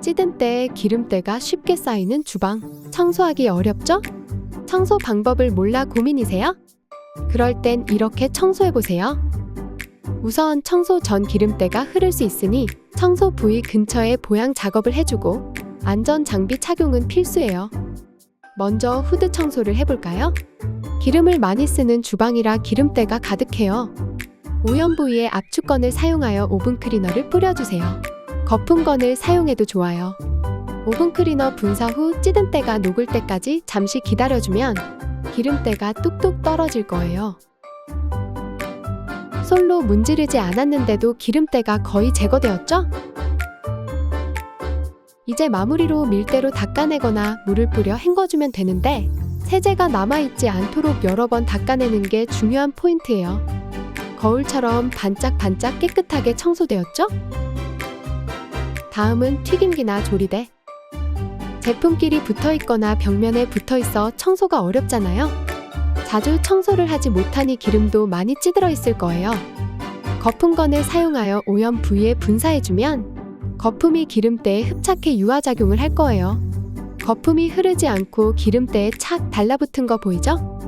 찌든 때에 기름때가 쉽게 쌓이는 주방. 청소하기 어렵죠? 청소 방법을 몰라 고민이세요? 그럴 땐 이렇게 청소해 보세요. 우선 청소 전 기름때가 흐를 수 있으니 청소 부위 근처에 보양 작업을 해주고 안전 장비 착용은 필수예요. 먼저 후드 청소를 해볼까요? 기름을 많이 쓰는 주방이라 기름때가 가득해요. 오염 부위에 압축건을 사용하여 오븐 클리너를 뿌려주세요. 거품건을 사용해도 좋아요. 오븐 클리너 분사 후 찌든 때가 녹을 때까지 잠시 기다려주면 기름때가 뚝뚝 떨어질 거예요. 솔로 문지르지 않았는데도 기름때가 거의 제거되었죠? 이제 마무리로 밀대로 닦아내거나 물을 뿌려 헹궈주면 되는데 세제가 남아있지 않도록 여러 번 닦아내는 게 중요한 포인트예요. 거울처럼 반짝반짝 깨끗하게 청소되었죠? 다음은 튀김기나 조리대. 제품끼리 붙어 있거나 벽면에 붙어 있어 청소가 어렵잖아요. 자주 청소를 하지 못하니 기름도 많이 찌들어 있을 거예요. 거품건을 사용하여 오염 부위에 분사해주면 거품이 기름때에 흡착해 유화작용을 할 거예요. 거품이 흐르지 않고 기름때에 착 달라붙은 거 보이죠?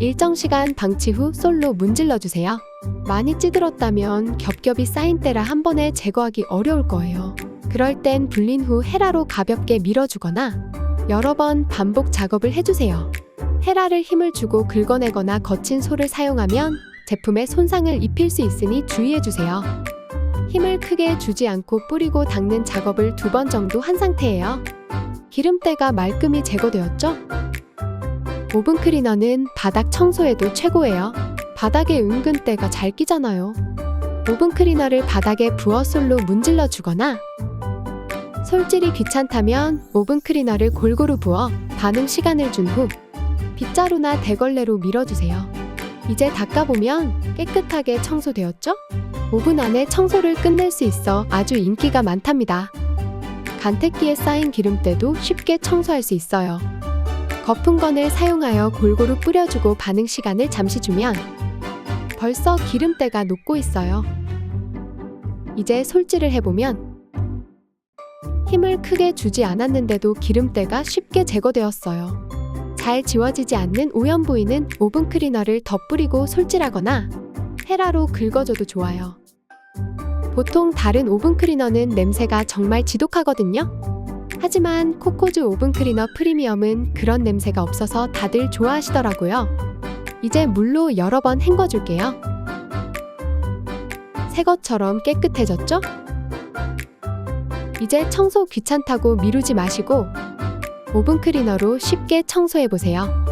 일정 시간 방치 후 솔로 문질러 주세요. 많이 찌들었다면 겹겹이 쌓인 때라 한 번에 제거하기 어려울 거예요. 그럴 땐 불린 후 헤라로 가볍게 밀어주거나 여러 번 반복 작업을 해주세요. 헤라를 힘을 주고 긁어내거나 거친 솔을 사용하면 제품에 손상을 입힐 수 있으니 주의해주세요. 힘을 크게 주지 않고 뿌리고 닦는 작업을 두 번 정도 한 상태예요. 기름때가 말끔히 제거되었죠? 오븐 클리너는 바닥 청소에도 최고예요. 바닥에 은근 때가 잘 끼잖아요. 오븐 클리너를 바닥에 부어 솔로 문질러 주거나 솔질이 귀찮다면 오븐 클리너를 골고루 부어 반응 시간을 준 후 빗자루나 대걸레로 밀어주세요. 이제 닦아보면 깨끗하게 청소되었죠? 오븐 안에 청소를 끝낼 수 있어 아주 인기가 많답니다. 간택기에 쌓인 기름때도 쉽게 청소할 수 있어요. 거품건을 사용하여 골고루 뿌려주고 반응 시간을 잠시 주면 벌써 기름때가 녹고 있어요. 이제 솔질을 해보면 힘을 크게 주지 않았는데도 기름때가 쉽게 제거되었어요. 잘 지워지지 않는 오염 부위는 오븐 클리너를 덧뿌리고 솔질하거나 헤라로 긁어줘도 좋아요. 보통 다른 오븐 클리너는 냄새가 정말 지독하거든요. 하지만 코코즈 오븐 클리너 프리미엄은 그런 냄새가 없어서 다들 좋아하시더라고요. 이제 물로 여러 번 헹궈줄게요. 새 것처럼 깨끗해졌죠? 이제 청소 귀찮다고 미루지 마시고 오븐 클리너로 쉽게 청소해 보세요.